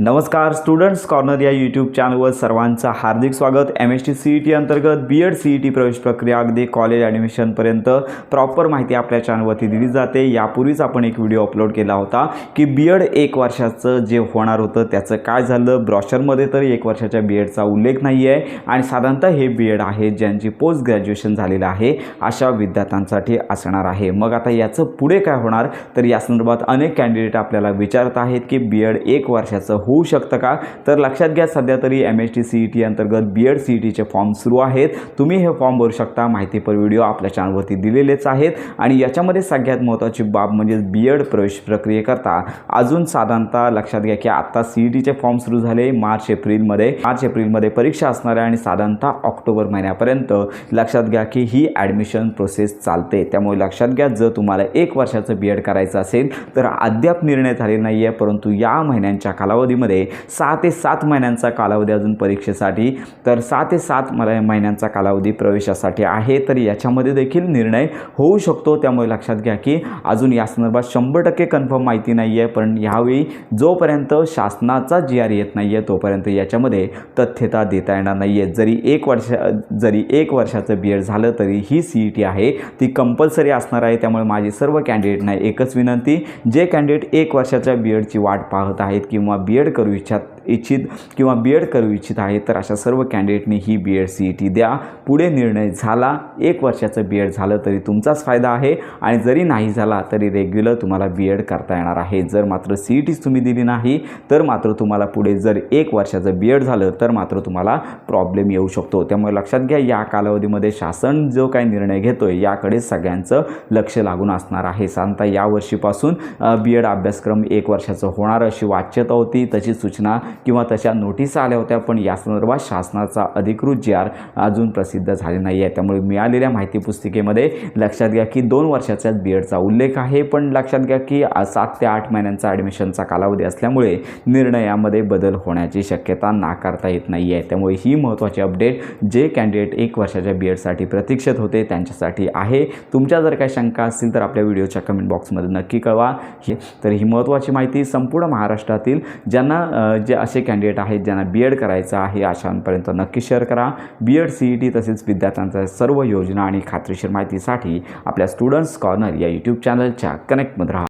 नमस्कार students corner या YouTube चॅनलवर सर्वांचं हार्दिक स्वागत. M S T C E T अंतर्गत B Ed C E T प्रवेश प्रक्रिया अगदी कॉलेज ॲडमिशनपर्यंत प्रॉपर माहिती आपल्या चॅनलवरती दिली जाते. यापूर्वीच आपण एक व्हिडिओ अपलोड केला होता की बी एड एक वर्षाचं जे होणार होतं त्याचं काय झालं? ब्रॉशरमध्ये तर एक वर्षाच्या बी एडचा उल्लेख नाही आहे आणि साधारणतः हे बी एड आहे ज्यांची पोस्ट ग्रॅज्युएशन झालेलं आहे अशा विद्यार्थ्यांसाठी असणार आहे. मग आता याचं पुढे काय होणार? तर या संदर्भात अनेक कॅन्डिडेट आपल्याला विचारत आहेत की बी एड एक वर्षाचं होऊ शकतं का? तर लक्षात घ्या सध्या तरी M S T C E T अंतर्गत बी एड सी ई टीचे फॉर्म सुरू आहेत. तुम्ही हे फॉर्म भरू शकता. माहितीपर व्हिडिओ आपल्या चॅनलवरती दिलेलेच आहेत. आणि याच्यामध्ये सगळ्यात महत्त्वाची बाब म्हणजे बी एड प्रवेश प्रक्रियेकरता अजून साधारणतः लक्षात घ्या की आत्ता सी ई टीचे फॉर्म सुरू झाले मार्च एप्रिलमध्ये. मार्च एप्रिलमध्ये परीक्षा असणार आहे आणि साधारणतः ऑक्टोबर महिन्यापर्यंत लक्षात घ्या की ही ॲडमिशन प्रोसेस चालते. त्यामुळे लक्षात घ्या जर तुम्हाला एक वर्षाचं बी एड करायचं असेल तर अद्याप निर्णय झाले नाही आहे परंतु या महिन्यांच्या कालावधी कालावधीमध्ये सहा ते सात महिन्यांचा कालावधी अजून परीक्षेसाठी. तर सहा ते सात मला महिन्यांचा कालावधी प्रवेशासाठी आहे. तर याच्यामध्ये देखील निर्णय होऊ शकतो. त्यामुळे लक्षात घ्या की अजून या संदर्भात शंभर टक्के कन्फर्म माहिती नाही आहे पण ह्यावेळी जोपर्यंत शासनाचा जी आर येत नाही आहे तोपर्यंत याच्यामध्ये तथ्यता देता येणार नाही आहे जरी एक वर्ष जरी एक वर्षाचं बी एड झालं तरी ही सी ई टी आहे. ती कंपल्सरी असणार आहे. त्यामुळे माझी सर्व कॅन्डिडेटना एकच विनंती. जे कॅन्डिडेट एक वर्षाच्या बी एडची वाट पाहत आहेत किंवा बी एड करू इच्छात. इच्छित किंवा बी एड करू इच्छित आहे तर अशा सर्व कॅन्डिडेटनी ही B Ed C E T द्या. पुढे निर्णय झाला एक वर्षाचं बी एड झालं तरी तुमचाच फायदा आहे आणि जरी नाही झाला तरी रेग्युलर तुम्हाला बी एड करता येणार आहे. जर मात्र सी ई टीच तुम्ही दिली नाही तर मात्र तुम्हाला पुढे जर एक वर्षाचं बी एड झालं तर मात्र तुम्हाला प्रॉब्लेम येऊ शकतो. त्यामुळे लक्षात घ्या या कालावधीमध्ये शासन जो काही निर्णय घेतो आहे याकडे सगळ्यांचं लक्ष लागून असणार आहे. साधारणतः यावर्षीपासून बी एड अभ्यासक्रम एक वर्षाचं होणार अशी वाच्यता होती. तशी सूचना किंवा तशा नोटिसा आल्या होत्या पण या संदर्भात शासनाचा अधिकृत जी आर अजून प्रसिद्ध झाले नाही आहे त्यामुळे मिळालेल्या माहिती पुस्तिकेमध्ये लक्षात घ्या की दोन वर्षाच्या बी एडचा उल्लेख आहे पण लक्षात घ्या की सात ते आठ महिन्यांचा ॲडमिशनचा कालावधी असल्यामुळे निर्णयामध्ये बदल होण्याची शक्यता नाकारता येत नाही आहे त्यामुळे ही महत्त्वाची अपडेट जे कॅन्डिडेट एक वर्षाच्या बी एडसाठी प्रतीक्षित होते त्यांच्यासाठी आहे. तुमच्या जर काही शंका असतील तर आपल्या व्हिडिओच्या कमेंट बॉक्समध्ये नक्की कळवा. हे तर ही महत्त्वाची माहिती संपूर्ण महाराष्ट्रातील ज्यांना जे असे कॅन्डिडेट आहेत ज्यांना बी एड करायचं आहे अशांपर्यंत नक्की शेअर करा. B Ed C E T तसेच विद्यार्थ्यांच्या सर्व योजना आणि खात्रीशीर माहितीसाठी आपल्या स्टुडंट्स कॉर्नर या यूट्यूब चॅनलच्या कनेक्टमध्ये राहा.